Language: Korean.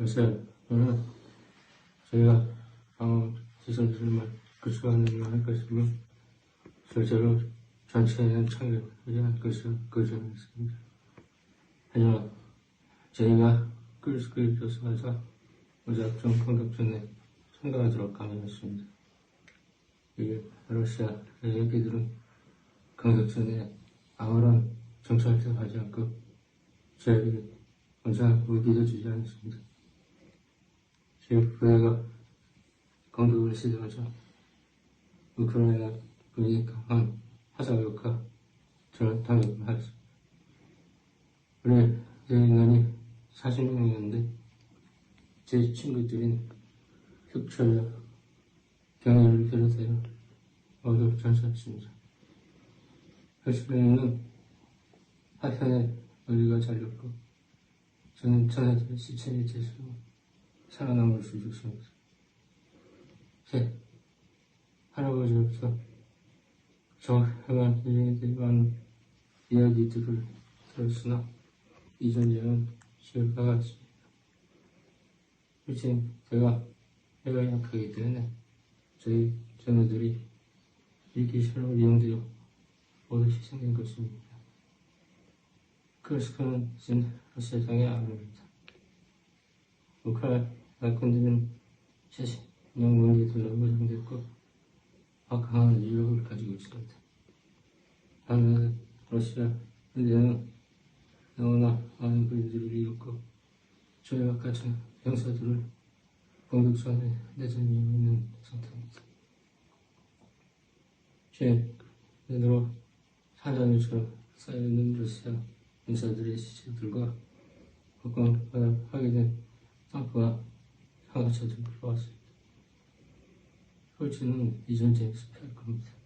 요새 오늘 저희가 방어 시설들만 구축하는 할 것이고 실제로 전체는 참여를 할 것을 거절했습니다. 하지만 저희가 끌수 끌려서 무작정 공격전에 참가하도록 강요했습니다. 이 러시아 얘기들은 공격전에 아무런 정찰도 하지 않고 저에게 항상 무기도 주지 않습니다. 제프가 공격을 시도하자 우크라이나 군이 강한 화살효과 저를 당했습니다. 오늘 제 인간이 40명이었는데 제 친구들인 흑철과 경혈을 비롯해서 모두 전사했습니다. 흑철에는 하편에 머리가 잘렸고 저는 전에 시체를 제수로 살아남을 수 있었습니다. 제 할아버지로서 저에만 일행에 대한 이야기들을 들었으나 이 존재는 시효가 같습니다. 솔직히 제가 해가 약하기 때문에 저희 전우들이 이 기술로 이용되어 모두 희생된 것입니다. 크루스크는 진 세상의 아닙니다. 우크라 이나 군대는 최신 영문기들로 무장됐고 확강한 유력을 가지고 있습니다. 반면에 러시아 군대는 너무나 많은 군인들을 잃었고 저희와 같은 병사들을 공격선에 내전이 있는 상태입니다. 최근으로 사자들처럼 쌓여있는 러시아 인사들의 시체들과 복강하게 된 탱크와 상하차들을 보았습니다. 홀치는 이전 제임스 피할 겁니다.